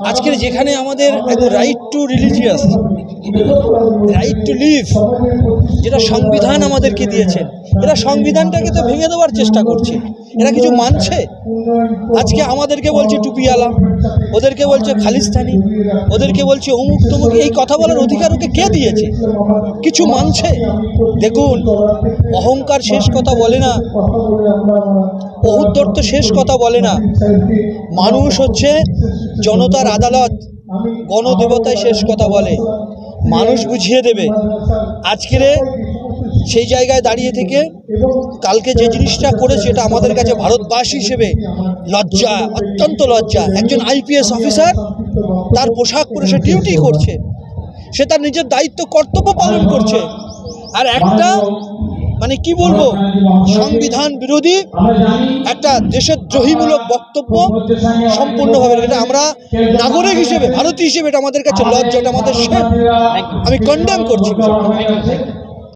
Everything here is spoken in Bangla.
আজকের যেখানে আমাদের right to religious right to live যেটা সংবিধান আমাদেরকে দিয়েছেন এরা সংবিধানটাকে তো ভেঙে দেওয়ার চেষ্টা করছে এরা কিছু মানছে? আজকে আমাদেরকে বলছে টুপিওয়ালা ওদেরকে বলছে খালিস্তানি, ওদেরকে বলছে অমুক তমুক, এই কথা বলার অধিকার ওকে কে দিয়েছে? কিছু মানছে? দেখুন, অহংকার শেষ কথা বলে না বহুত্তর তো শেষ কথা বলে না। মানুষ হচ্ছে জনতার আদালত গণদেবতায় শেষ কথা বলে। মানুষ বুঝিয়ে দেবে। আজকের সেই জায়গায় দাঁড়িয়ে থেকে কালকে যে জিনিসটা করেছে এটা আমাদের কাছে ভারতবাসী হিসেবে লজ্জা, অত্যন্ত লজ্জা। একজন আইপিএস অফিসার, তার পোশাক পরে সে ডিউটি করছে। সে তার নিজের দায়িত্ব, কর্তব্য পালন করছে। আর একটা মানে কি বলব, সংবিধান বিরোধী একটা দেশের দ্রোহীমূলক বক্তব্য সম্পূর্ণভাবে এটা আমরা নাগরিক হিসেবে, ভারতীয় হিসেবে এটা আমাদের কাছে লজ্জা, এটা আমাদের আমি কন্ডেম করছি।